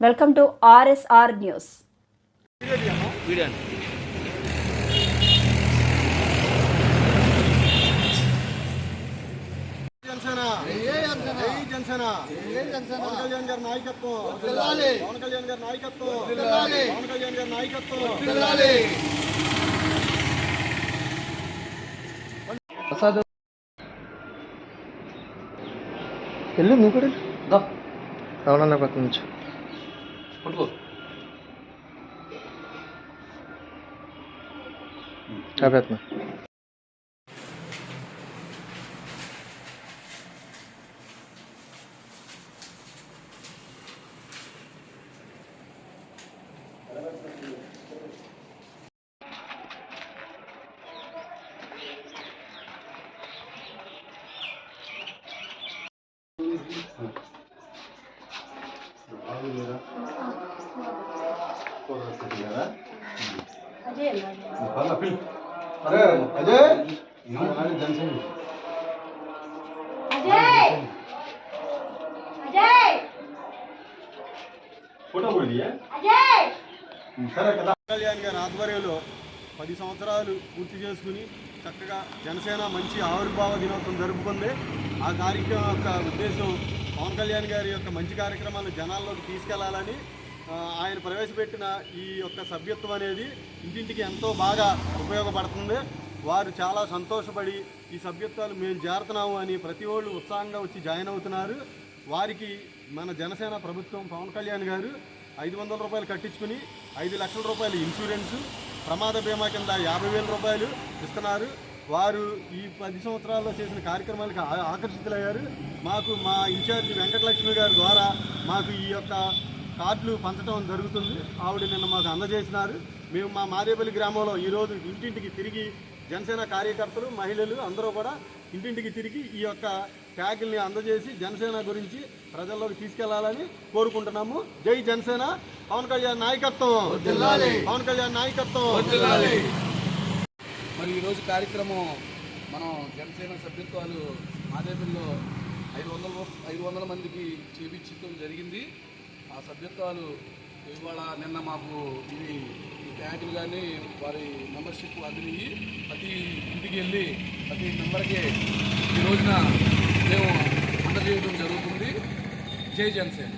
Welcome to RSR news. నాయకత్వం వెళ్ళు నువ్వు కూడా అవునన్న పక్క నుంచి పట్టుకో ఆపేస్తున్నా అజయ్ జనసేన కళ్యాణ్ గారి ఆధ్వర్యంలో పది సంవత్సరాలు పూర్తి చేసుకుని చక్కగా జనసేన మంచి ఆవిర్భావ దినోత్సవం జరుపుకుంది. ఆ కార్యక్రమం యొక్క ఉద్దేశం పవన్ కళ్యాణ్ గారి యొక్క మంచి కార్యక్రమాలను జనాల్లోకి తీసుకెళ్ళాలని ఆయన ప్రవేశపెట్టిన ఈ యొక్క సభ్యత్వం అనేది ఇంటింటికి ఎంతో బాగా ఉపయోగపడుతుంది. వారు చాలా సంతోషపడి ఈ సభ్యత్వాలు మేము చేరుతున్నాము అని ప్రతి ఒళ్ళు ఉత్సాహంగా వచ్చి జాయిన్ అవుతున్నారు. వారికి మన జనసేన ప్రభుత్వం పవన్ కళ్యాణ్ గారు ఐదు వందల రూపాయలు కట్టించుకుని ఐదు లక్షల రూపాయలు ఇన్సూరెన్సు ప్రమాద బీమా కింద యాభై వేల రూపాయలు ఇస్తున్నారు. వారు ఈ పది సంవత్సరాల్లో చేసిన కార్యక్రమాలకు ఆకర్షితులయ్యారు. మాకు మా ఇన్ఛార్జి వెంకటలక్ష్మి గారి ద్వారా మాకు ఈ యొక్క కార్డులు పంచడం జరుగుతుంది. ఆవిడ నిన్న మాకు అందజేసినారు. మేము మా మాదేపల్లి గ్రామంలో ఈరోజు ఇంటింటికి తిరిగి జనసేన కార్యకర్తలు మహిళలు అందరూ కూడా ఇంటింటికి తిరిగి ఈ యొక్క ట్యాగుల్ని అందజేసి జనసేన గురించి ప్రజల్లోకి తీసుకెళ్ళాలని కోరుకుంటున్నాము. జై జనసేన. పవన్ కళ్యాణ్ నాయకత్వం. పవన్ కళ్యాణ్ నాయకత్వం. మరి ఈరోజు కార్యక్రమం మనం జనసేన సభ్యత్వాలు మాదేపల్లిలో ఐదు వందల ఐదు వందల మందికి చేపించడం జరిగింది. ఆ సభ్యత్వాలు ఇవాళ నిన్న మాకు ఇవి ఈ ట్యాగులు కానీ వారి మెంబర్షిప్ అందినవి ప్రతి ఇంటికి వెళ్ళి ప్రతి మెంబర్కి ఈ రోజున మేము అందజేయడం జరుగుతుంది. జై జనసేన.